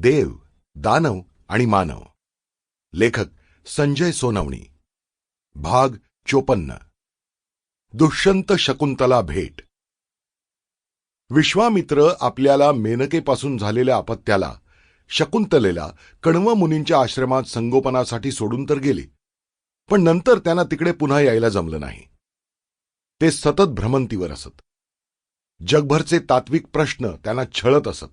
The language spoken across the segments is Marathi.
देव दानव आणि मानव. लेखक संजय सोनवणी. भाग चोपन्न. दुष्यंत शकुंतला भेट. विश्वामित्र आपल्याला मेनकेपासून झालेल्या अपत्याला शकुंतलेला कण्व मुनींच्या आश्रमात संगोपनासाठी सोडून तर गेले पण नंतर त्यांना तिकडे पुन्हा यायला जमलं नाही. ते सतत भ्रमंतीवर असत. जगभरचे तात्विक प्रश्न त्यांना छळत असत.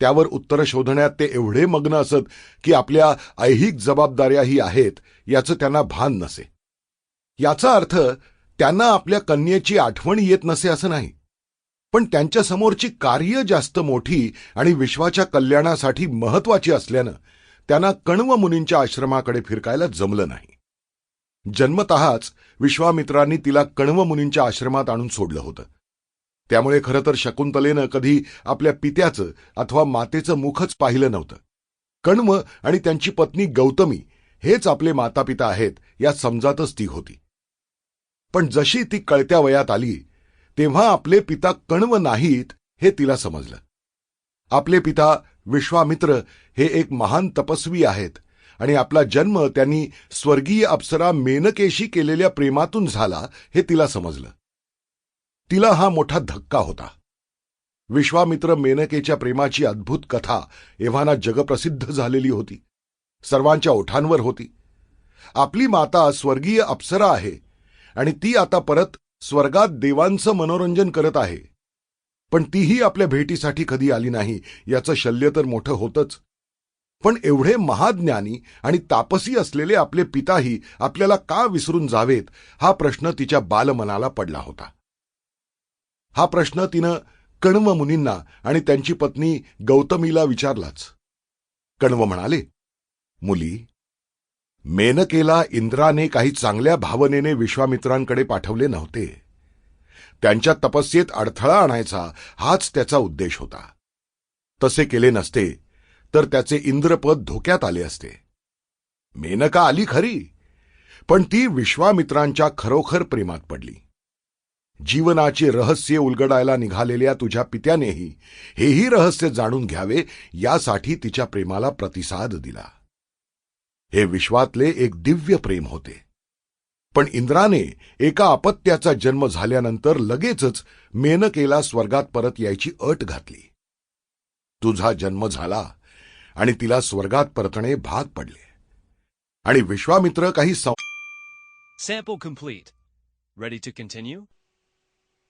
त्यावर उत्तर शोधण्यात ते एवढे मग्न असत की आपल्या ऐहिक जबाबदाऱ्याही आहेत याचं त्यांना भान नसे. याचा अर्थ त्यांना आपल्या कन्येची आठवण येत नसे असं नाही. पण त्यांच्या समोरची कार्य जास्त मोठी आणि विश्वाच्या कल्याणासाठी महत्वाची असल्यानं त्यांना कण्व मुनींच्या आश्रमाकडे फिरकायला जमलं नाही. जन्मतःच विश्वामित्रांनी तिला कण्व मुनींच्या आश्रमात आणून सोडलं होतं. त्यामुळे खरं तर शकुंतलेनं कधी आपल्या पित्याचं अथवा मातेचं मुखच पाहिलं नव्हतं. कण्व आणि त्यांची पत्नी गौतमी हेच आपले मातापिता आहेत या समजातच ती होती. पण जशी ती कळत्या वयात आली तेव्हा आपले पिता कण्व नाहीत हे तिला समजलं. आपले पिता विश्वामित्र हे एक महान तपस्वी आहेत आणि आपला जन्म त्यांनी स्वर्गीय अप्सरा मेनकेशी केलेल्या प्रेमातून झाला हे तिला समजलं. तिला हा मोठा धक्का होता. विश्वामित्र मेनकेच्या प्रेमाची अद्भुत कथा एव्हाना जगप्रसिद्ध झालेली होती. सर्वांच्या ओठांवर होती. आपली माता स्वर्गीय अप्सरा आहे आणि ती आता परत स्वर्गात देवांचं मनोरंजन करत आहे. पण तीही आपल्या भेटीसाठी कधी आली नाही याचं शल्य तर मोठं होतंच. पण एवढे महाज्ञानी आणि तापसी असलेले आपले पिताही आपल्याला का विसरून जावेत हा प्रश्न तिच्या बालमनाला पडला होता. हा प्रश्न तिनं कण्व मुनींना आणि त्यांची पत्नी गौतमीला विचारलाच. कण्व म्हणाले मुली मेनकेला इंद्राने काही चांगल्या भावनेने विश्वामित्रांकडे पाठवले नव्हते. त्यांच्या तपस्येत अडथळा आणायचा हाच त्याचा उद्देश होता. तसे केले नसते तर त्याचे इंद्रपद धोक्यात आले असते. मेनका आली खरी पण ती विश्वामित्रांच्या खरोखर प्रेमात पडली. जीवनाचे रहस्य उलगडायला निघालेल्या तुझ्या पित्यानेही हेही रहस्य जाणून घ्यावे यासाठी तिच्या प्रेमाला प्रतिसाद दिला हे विश्वातले एक दिव्य प्रेम होते पण इंद्राने एका अपत्याचा जन्म झाल्यानंतर लगेचच मेनकेला स्वर्गात परत यायची अट घातली तुझा जन्म झाला आणि तिला स्वर्गात परतणे भाग पडले आणि विश्वामित्र काही Sample complete. Ready to continue?